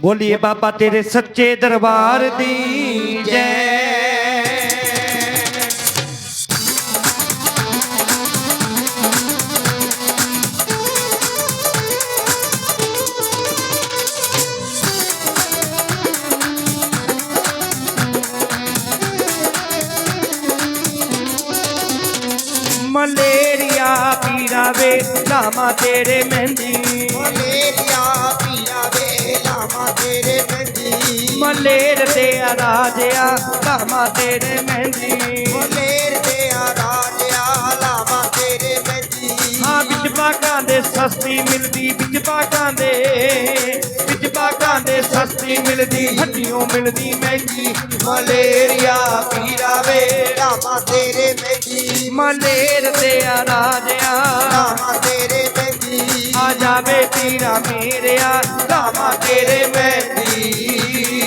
ਬੋਲੀਏ ਬਾਬਾ ਤੇਰੇ ਸੱਚੇ ਦਰਬਾਰ ਦੀ ਜੈ। ਮਲੇਰੀਆ ਪੀਰਾ ਵੇ ਲਾਮਾ ਤੇਰੇ ਮਹਿੰਦੀ। ਮਲੇਰੀਆ ਤੇਰੇ ਮੰਦੀ ਮਲੇਰ ਤੇ ਆ ਰਾਜਿਆ ਲਾਮਾ ਤੇਰੇ ਮਹਿੰਦੀ। ਮਲੇਰ ਬਾਗਾਂ ਦੇ ਸਸਤੀ ਮਿਲਦੀ ਵਿੱਚ ਬਾਗਾਂ ਦੇ ਵਿੱਚ ਬਾਗਾਂ ਦੇ ਸਸਤੀ ਮਿਲਦੀ ਹੱਡੀਆਂ ਮਿਲਦੀ ਮਹਿੰਗੀ ਮਲੇਰੀਆ ਪੀਰਾ ਵੇ ਲਾਮਾ ਤੇਰੇ ਮੰਦੀ ਮਲੇਰ ਤੇ ਆ ਰਾਜਿਆ ਲਾਮਾ ਤੇਰੇ ਮੰਦੀ ਆ ਜਾਵੇ ਪੀਰਾ ਮੇਰਿਆ ਲਾਮਾ ਤੇਰੇ ਮਹਿੰਦੀ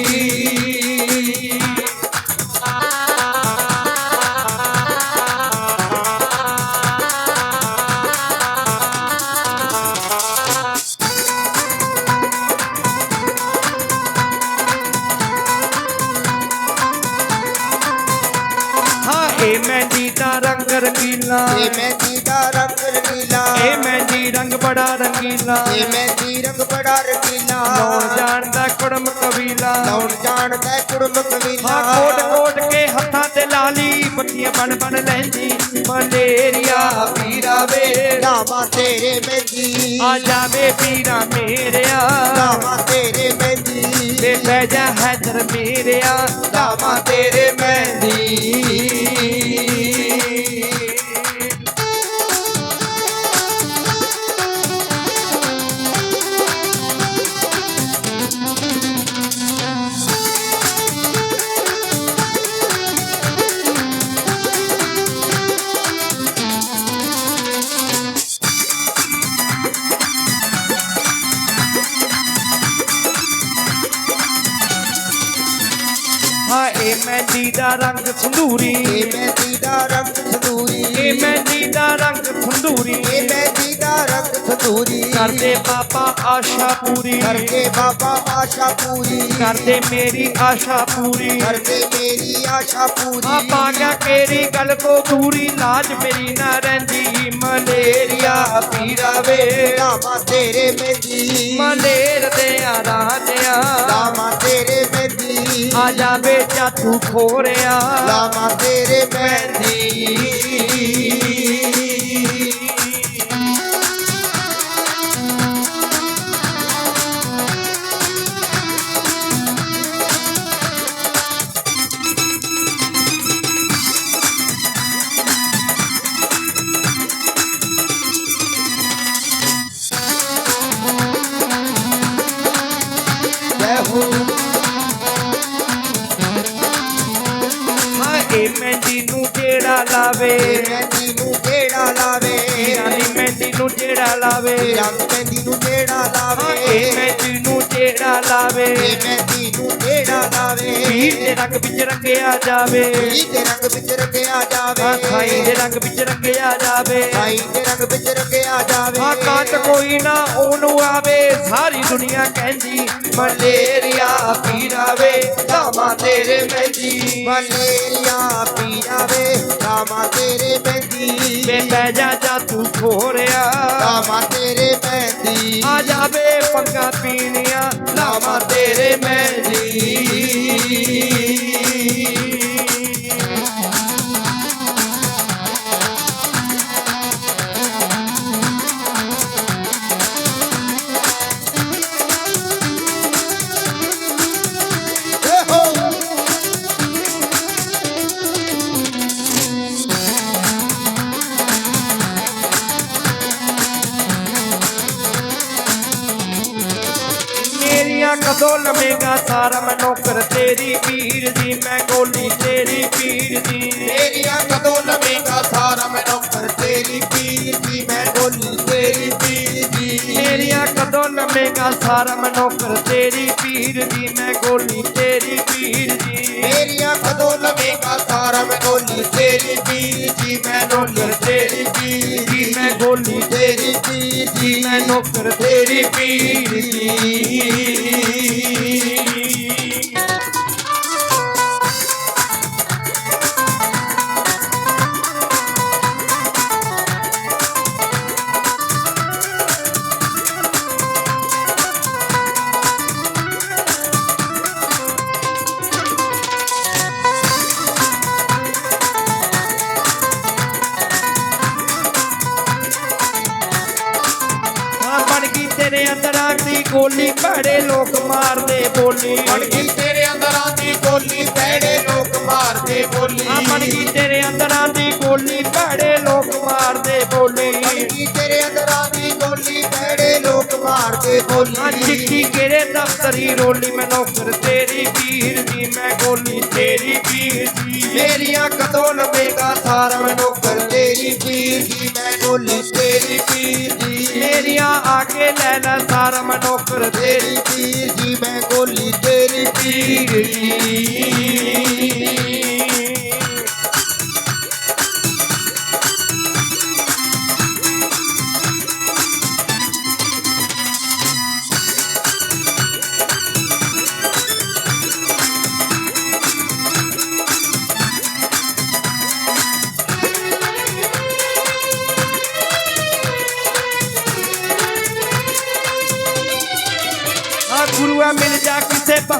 ਰੰਗੀਲਾ। ਇਹ ਮਹਿੰਦੀ ਦਾ ਰੰਗ ਰੰਗੀਲਾ। ਇਹ ਮਹਿੰਦੀ ਰੰਗ ਬੜਾ ਰੰਗੀਲਾ। ਇਹ ਮਹਿੰਦੀ ਰੰਗ ਬੜਾ ਰੰਗੀਲਾ। ਕੌਣ ਜਾਣਦਾ ਕੁੜਮ ਕਬੀਲਾ। ਲਾਉਣ ਜਾਣਦਾ ਕੁੜਮ ਹਾਂ ਕਬੀਲਾ ਕੋਟ ਕੋਟ ਕੇ ਹੱਥਾਂ ਤੇ ਲਾਲੀ ਪੱਤੀਆਂ ਬਣ ਬਣ ਲੈਂਦੀ। ਮਲੇਰੀਆ ਪੀਰਾ ਵੇ। ਲਾਮਾ ਤੇਰੇ ਮੰਦੀ ਆ ਜਾਵੇ ਪੀਰਾ ਮੇਰਿਆ। ਲਾਮਾ ਤੇਰੇ ਮੰਦੀ ਤੇ ਬਹਿ ਜਾ ਹੈਦਰ ਮੇਰਿਆ। ਲਾਵਾਂ ਤੇਰੇ ਮਹਿੰਦੀ। ਇਹ ਮਹਿੰਦੀ ਦਾ ਰੰਗ ਸੰਧੂਰੀ ਇਹ ਮਹਿੰਦੀ ਦਾ ਰੰਗ ਸੰਦੂਰੀ। ਇਹ ਮਹਿੰਦੀ ਦਾ ਰੰਗ ਸੰਧੂਰੀ ਇਹ ਮਹਿੰਦੀ ਦਾ ਰੰਗ ਸੰਦੂਰੀ। ਕਰਦੇ ਬਾਬਾ ਆਸ਼ਾ ਪੂਰੀ। ਕਰਕੇ ਬਾਬਾ ਆਸ਼ਾ ਪੂਰੀ। ਕਰਦੇ ਮੇਰੀ ਆਸ਼ਾ ਪੂਰੀ। ਕਰਦੇ ਮੇਰੀ ਆਸ਼ਾ ਪੂਰੀ। ਪਾਗਾ ਕੇਰੀ ਗੱਲ ਕੋ ਦੂਰੀ ਲਾਜ ਮੇਰੀ ਨਾ ਰਹਿੰਦੀ ਮਲੇਰੀਆ ਪੀਰਾ ਵੇ। ਲਾਮਾ ਤੇਰੇ ਮਹਿੰਦੀ ਮਲੇਰ ਮਹਿੰਦੀ ਆ ਜਾਵੇ ਜਾਤੂ ਖੋਰਿਆ। ਲਾਮਾ ਤੇਰੇ ਮਹਿੰਦੀ ਲਾਵੇ। ਮਹਿੰਦੀ ਨੂੰ ਕਿਹੜਾ ਹਾਂ ਲਾਵੇ। ਇਹ ਮਹਿੰਦੀ ਨੂੰ ਜਿਹੜਾ ਲਾਵੇ। ਇਹ ਮਹਿੰਦੀ ਨੂੰ ਕਿਹੜਾ ਲਾਵੇ। ਪੀਰ ਦੇ ਰੰਗ ਵਿੱਚ ਰੰਗਿਆ ਜਾਵੇ। ਪੀਰ ਦੇ ਰੰਗ ਵਿੱਚ ਰੰਗਿਆ ਜਾਵੇ। ਖਾਈ ਦੇ ਰੰਗ ਵਿੱਚ ਰੰਗਿਆ ਜਾਵੇ। ਸਾਈ ਦੇ ਰੰਗ ਵਿੱਚ ਰੰਗਿਆ ਜਾਵੇ। ਹਾਂ ਕਾਟ ਕੋਈ ਨਾ ਉਹਨੂੰ ਆਵੇ। ਸਾਰੀ ਦੁਨੀਆ ਕਹਿੰਦੀ ਮਲੇਰੀਆ ਪੀਰਾਵੇ ਲਾਮਾ ਤੇਰੇ ਮਹਿੰਦੀ ਮਲੇਰੀਆ ਪੀ ਜਾਵੇ ਰਾਮਾ ਤੇਰੇ ਮਹਿੰਦੀ ਵੇ ਬਹਿ ਜਾ ਜਾ ਤੂੰ ਖੋਰਿਆ। ਰਾਮਾ ਤੇਰੇ ਮਹਿੰਦੀ ਆ ਜਾਵੇ ਪੰਗਾ ਪੀਣੀਆਂ ਲਾਮਾ ਤੇਰੇ ਮਹਿੰਦੀ ਮੇਰੀਆਂ ਕਦੋਂ ਲਵੇਂਗਾ ਸਾਰਾ ਮੈਂ ਨੌਕਰ ਤੇਰੀ ਪੀਰ ਦੀ ਮੈਂ ਗੋਲੀ ਤੇਰੀ ਪੀਰ ਦੀ ਮੇਰੀਆਂ ਕਦੋਂ ਲਵੇਂਗਾ ਸਾਰਾ ਮੈਂ ਨੌਕਰ ਤੇਰੀ ਪੀਰ ਦੀ ਮੈਂ ਗੋਲੀ ਤੇਰੀ ਪੀਰ ਦੀ ਮੇਰੀਆਂ ਕਦੋਂ ਲਵੇਂਗਾ ਸਾਰਾ ਮੈਂ ਨੌਕਰ ਤੇਰੀ ਪੀਰ ਦੀ ਮੈਂ ਗੋਲੀ ਤੇਰੀ ਪੀਰ ਦੀ ਮੇਰੀਆਂ ਕਦੋਂ ਲਵੇਂਗਾ ਸਾਰਾ ਮੈਂ ਗੋਲੀ ਤੇਰੀ ਪੀਰ ਦੀ ਮੈਂ ਨੌਕਰ ਤੇਰੀ ਪੀਰ ਦੀ ਮੈਂ ਗੋਲੀ ਤੇਰੀ ਪੀਰ ਦੀ ਮੈਂ ਨੌਕਰ ਤੇਰੀ ਪੀਰ ਦੀ ਤੇਰੇ ਅੰਦਰਾਂ ਦੀ ਗੋਲੀ ਭੜੇ ਲੋਕ ਮਾਰਦੇ ਬੋਲੀ। ਬਣ ਗਈ ਤੇਰੇ ਅੰਦਰਾਂ ਦੀ ਗੋਲੀ ਭੈੜੇ ਲੋਕ ਮਾਰਦੇ ਬੋਲੀ। ਆ ਬਣ ਗਈ ਤੇਰੇ ਅੰਦਰਾਂ ਦੀ ਗੋਲੀ ਭੜੇ ਲੋਕ ਮਾਰਦੇ ਬੋਲੀ। ਬਣ ਗਈ ਤੇਰੇ ਅੰਦਰਾਂ ਦੀ ਗੋਲੀ ਭੈੜੇ ਲੋਕ ਮਾਰਦੇ ਆ ਬੋਲੀ ਚਿੱਠੀ ਕਿਹੜੇ ਦਫ਼ਤਰੀ ਰੋਲੀ ਮੈਂ ਨੌਕਰ ਤੇਰੀ ਪੀਰ ਦੀ ਮੈਂ ਗੋਲੀ ਤੇਰੀ ਪੀਰ ਦੀ ਮੇਰੀਆਂ ਕਦੋਂ ਲਵੇਗਾ ਸਾਰਾ ਮੈਂ ਨੌਕਰ ਤੇਰੀ ਪੀਰ ਦੀ ਮੈਂ ਗੋਲੀ ਤੇਰੀ ਪੀਰ ਦੀ ਮੇਰੀਆਂ ਆ ਕੇ ਲੈ ਲੈ ਸਾਰਾ ਮੈਂ ਨੌਕਰ ਤੇਰੀ ਪੀਰ ਦੀ ਮੈਂ ਗੋਲੀ ਤੇਰੀ ਪੀਰ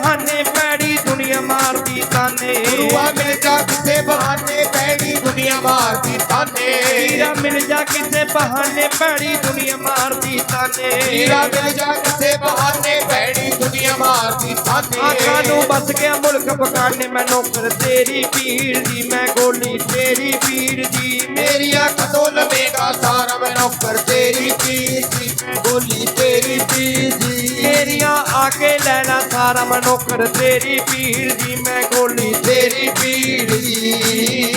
ਬਹਾਨੇ ਪੈੜੀ ਦੁਨੀਆ ਮਾਰਦੀ ਤਾਨੇ। ਗੁਰੂਆ ਮਿਲ ਜਾ ਕਿਸੇ ਬਹਾਨੇ ਪੈੜੀ ਦੁਨੀਆ ਮਾਰਦੀ ਤਾਨੇ। ਹੀਰਾ ਮਿਲ ਜਾ ਕਿਸੇ ਬਹਾਨੇ ਪੈੜੀ ਦੁਨੀਆ ਮਾਰਦੀ ਤਾਨੇ। ਹੀਰਾ ਮਿਲ ਜਾ ਕਿਸੇ ਬਹਾਨੇ ਪੈੜੀ ਦੁਨੀਆ ਮਾਰਦੀ ਤਾਨੇ। ਆਖਾਂ ਨੂੰ ਬਸ ਗਿਆ ਮੁਲਕ ਪਕਾਣੇ ਮੈਂ ਨੌਕਰ ਤੇਰੀ ਪੀਰ ਦੀ ਮੈਂ ਗੋਲੀ ਤੇਰੀ ਪੀਰ ਦੀ। ਮੇਰੀਆਂ ਕਦੋਂ ਲਵੇਗਾ ਸਾਰਾ ਮੈਂ ਨੌਕਰ ਤੇਰੀ ਪੀਰ ਦੀ ਗੋਲੀ ਤੇਰੀ ਪੀਰ ਦੀ। ਮੇਰੀਆਂ ਆ ਕੇ ਲੈਣਾ ਸਾਰਾ। ਮੈਂ ਤੇਰੀ ਪੀਰ ਦੀ ਮੈਂ ਗੋਲੀ ਤੇਰੀ ਪੀਰ ਦੀ।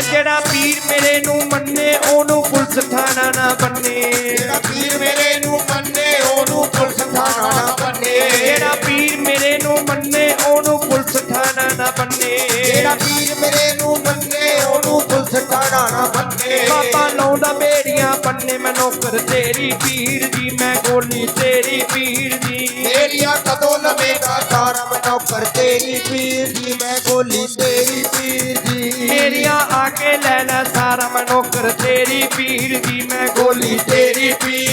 ਜਿਹੜਾ ਪੀਰ ਮੇਰੇ ਨੂੰ ਮੰਨੇ ਉਹਨੂੰ ਪੁਲਿਸ ਥਾਣਾ ਨਾ ਬੰਨੇ। ਜਿਹੜਾ ਪੀਰ ਮੇਰੇ ਨੂੰ ਮੰਨੇ ਉਹਨੂੰ ਪੁਲਿਸ ਥਾਣਾ ਨਾ ਬੰਨੇ। ਜਿਹੜਾ ਪੀਰ ਮੇਰੇ ਨੂੰ ਮੰਨੇ ਉਹਨੂੰ ਪੁਲਿਸ ਥਾਣਾ ਨਾ ਬੰਨੇ। ਜਿਹੜਾ ਪੀਰ ਮੇਰੇ ਨੂੰ ਮੰਨੇ ਉਹਨੂੰ ਪੁਲਿਸ ਥਾਣਾ ਨਾ ਬੰਨੇ। ਬਾਬਾ ਲਾਉਂਦਾ ਬੇੜੀਆਂ ਬੰਨੇ ਮੈਂ ਨੌਕਰ ਤੇਰੀ ਪੀਰ ਦੀ ਮੈਂ ਗੋਲੀ ਤੇਰੀ ਪੀਰ ਦੀ। ਮੇਰੀਆਂ ਕਦੋਂ ਲਵੇਗਾ ਸਾਰਾ ਮੈਂ ਨੌਕਰ ਤੇਰੀ ਪੀਰ ਦੀ ਮੈਂ ਗੋਲੀ ਕੇ ਲੈ ਲੈ ਸਾਰਾ ਮੈਂ ਤੇਰੀ ਪੀਰ ਦੀ ਮੈਂ ਗੋਲੀ ਤੇਰੀ ਪੀਰ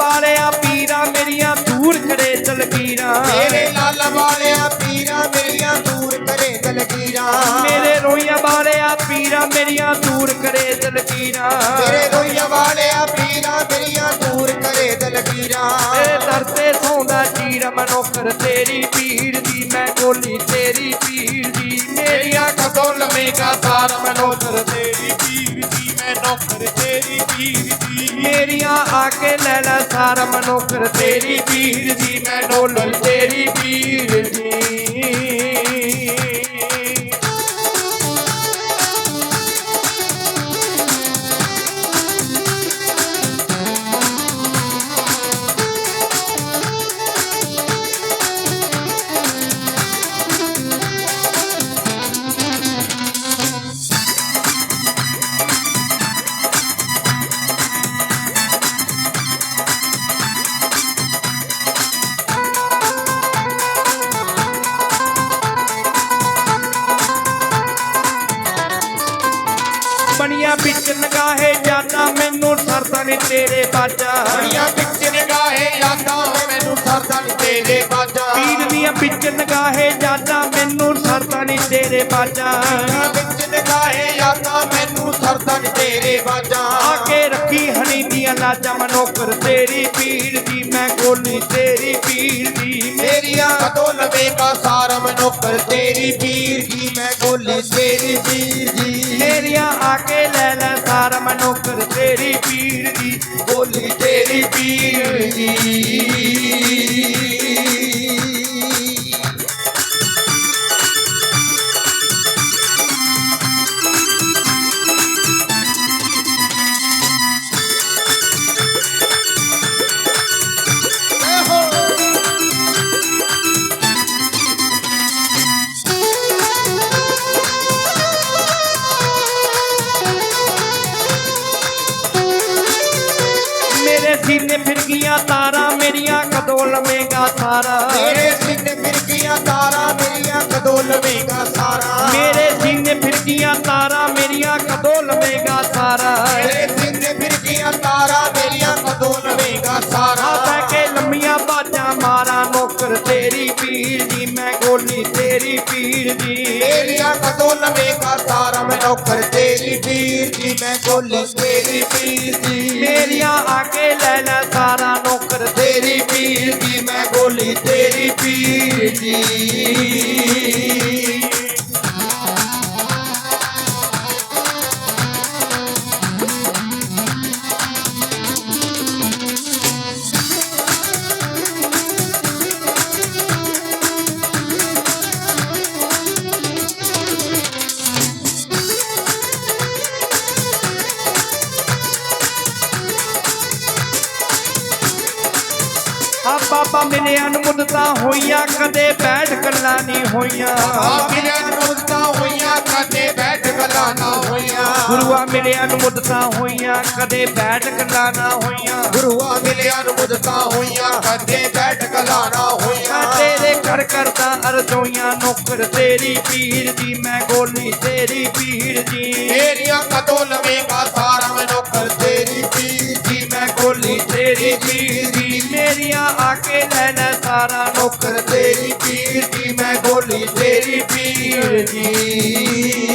ਬਾਰਿਆ ਪੀਰਾ ਮੇਰੀਆਂ ਦੂਰ ਕਰੇ ਤਲਕੀਰਾਂ ਮੇਰੇ ਲਾਲ ਵਾਲਿਆ ਪੀਰਾਂ ਮੇਰੀਆਂ ਦੂਰ ਕਰੇ ਦਲਗੀਰਾਂ ਮੇਰੇ ਰੋਈਆਂ ਬਾਰਿਆ ਪੀਰਾ ਮੇਰੀਆਂ ਦੂਰ ਕਰੇ ਤਲਕੀਰਾਂ ਮੇਰੇ ਰੋਈਆਂ ਵਾਲਿਆ ਪੀਰਾਂ ਮੇਰੀਆਂ ਦੂਰ ਕਰੇ ਦਲਗੀਰਾਂ ਤੇਰੇ ਦਰ ਤੇ ਸੌਂਦਾ ਚੀਰ ਮਨੋਕਰ ਤੇਰੀ ਪੀਰ ਦੀ ਮੈਂ ਗੋਲੀ ਤੇਰੀ ਪੀਰ ਦੀ। ਮੇਰੀਆਂ ਕਦੋਂ ਲਵੇਗਾ ਸਾਰ ਮਨੋਕਰ ਤੇਰੀ ਪੀਰ ਦੀ ਮੈਂ ਨੌਕਰ ਤੇਰੀ ਪੀਰ ਦੀ। ਮੇਰੀਆਂ ਆ ਕੇ ਲੈ ਲੈ ਸਾਰਾ ਮਨੋਕਰ ਤੇਰੀ ਪੀਰ ਦੀ ਮੈਂ ਡੋਲਰ ਤੇਰੀ ਪੀਰ ਦੀ ਤੇਰੇ ਬਾਜਾ। ਬੜੀਆਂ ਵਿੱਚ ਨਿਗਾਹੇ ਯਾਦਾਂ ਮੈਨੂੰ ਸਰਦਾਂ ਨੀ ਤੇਰੇ ਬਾਜਾਂ। ਪੀਰ ਦੀਆਂ ਵਿੱਚ ਨਗਾਹੇ ਜਾਨਾ ਮੈਨੂੰ ਸਰਦਾ ਨੀ ਤੇਰੇ ਬਾਜਾ। ਬੜੀਆਂ ਵਿੱਚ ਨਿਗਾਹੇ ਯਾਦਾਂ ਮੈਨੂੰ ਸਰਦਾਂ ਨੀ ਤੇਰੇ ਬਾਜਾਂ। ਆ ਕੇ ਰੱਖੀ ਹਣੀ ਦੀਆਂ ਲਾਜਾਂ ਮਨੋਕਰ ਤੇਰੀ ਪੀਰ ਦੀ ਮੈਂ ਗੋਲੀ ਤੇਰੀ ਪੀਰ ਦੀ। ਮੇਰੀਆਂ ਕਦੋਂ ਲਵੇਗਾ ਸਾਰਾ ਮਨੋਕਰ ਤੇਰੀ ਪੀਰ ਦੀ ਮੈਂ ਗੋਲੀ ਤੇਰੀ ਪੀਰ ਦੀ। ਮੇਰੀਆਂ ਆ ਕੇ ਲੈ ਲੈ ਤੇਰੀ ਪੀਰ ਦੀ ਗੋਲੀ ਤੇਰੀ ਪੀਰ ਦੀ। ਮੇਰੀਆਂ ਕਦੋਂ ਲਵੇਂਗਾ ਸਾਰਾ। ਮੇਰੇ ਸੀਨੇ ਫਿਰ ਗਈਆਂ ਤਾਰਾਂ ਮੇਰੀਆਂ ਕਦੋਂ ਲਵੇਂਗਾ ਸਾਰਾ। ਮੇਰੇ ਸੀਨੇ ਫਿਰ ਗਈਆਂ ਤਾਰਾਂ ਮੇਰੀਆਂ ਕਦੋਂ ਤੇਰੀ ਪੀਰ ਦੀ। ਮੇਰੀਆਂ ਕਦੋਂ ਲਵੇਂਗਾ ਸਾਰਾ ਮੈਂ ਨੌਕਰ ਤੇਰੀ ਪੀਰ ਦੀ। ਮੈਂ ਗੋਲੀ ਤੇਰੀ ਪੀਰ ਦੀ। ਮੇਰੀਆਂ ਆ ਕੇ ਲੈ ਲੈ ਸਾਰਾ ਨੌਕਰ ਤੇਰੀ ਪੀਰ ਦੀ। ਮੈਂ ਗੋਲੀ ਤੇਰੀ ਪੀਰ ਦੀ। ਬਾਬਾ ਮਿਲਿਆ ਨੂੰ ਮੁੱਦਤਾਂ ਹੋਈਆਂ ਕਦੇ ਬੈਠ ਗੱਲਾਂ ਨਹੀਂ ਹੋਈਆਂ। ਆ ਮਿਲਿਆ ਨੁਕਤਾ ਹੋਈਆਂ ਕਦੇ ਬੈਠ ਗੱਲਾਂ ਨਾ ਹੋਈਆਂ। ਗੁਰੂਆ ਮਿਲਿਆ ਨੂੰ ਮੁੱਦਤਾਂ ਹੋਈਆਂ ਕਦੇ ਬੈਠ ਗੱਲਾਂ ਨਾ ਹੋਈਆਂ। ਗੁਰੂਆ ਮਿਲਿਆ ਨੂੰ ਮੁਦਤਾਂ ਹੋਈਆਂ ਕਦੇ ਬੈਠ ਗੱਲਾਂ ਨਾ ਹੋਈਆਂ। ਤੇਰੇ ਘਰ ਕਰਦਾ ਅਰਜ਼ੋਈਆਂ ਨੌਕਰ ਤੇਰੀ ਪੀਰ ਦੀ ਮੈਂ ਗੋਲੀ ਤੇਰੀ ਪੀਰ ਦੀ ਮੇਰੀਆਂ ਕਦੋਂ ਲਵੇਂਗਾ ਸਾਰਾ ਮੈਂ ਨੌਕਰ ਤੇਰੀ ਪੀਰ ਦੀ ਮੈਂ ਗੋਲੀ ਤੇਰੀ ਪੀਰ ਮੇਰੀਆਂ ਆ ਕੇ ਲੈ ਸਾਰਾ ਨੌਕਰ ਤੇਰੀ ਪੀਰ ਦੀ ਮੈਂ ਗੋਲੀ ਤੇਰੀ ਪੀਰ ਦੀ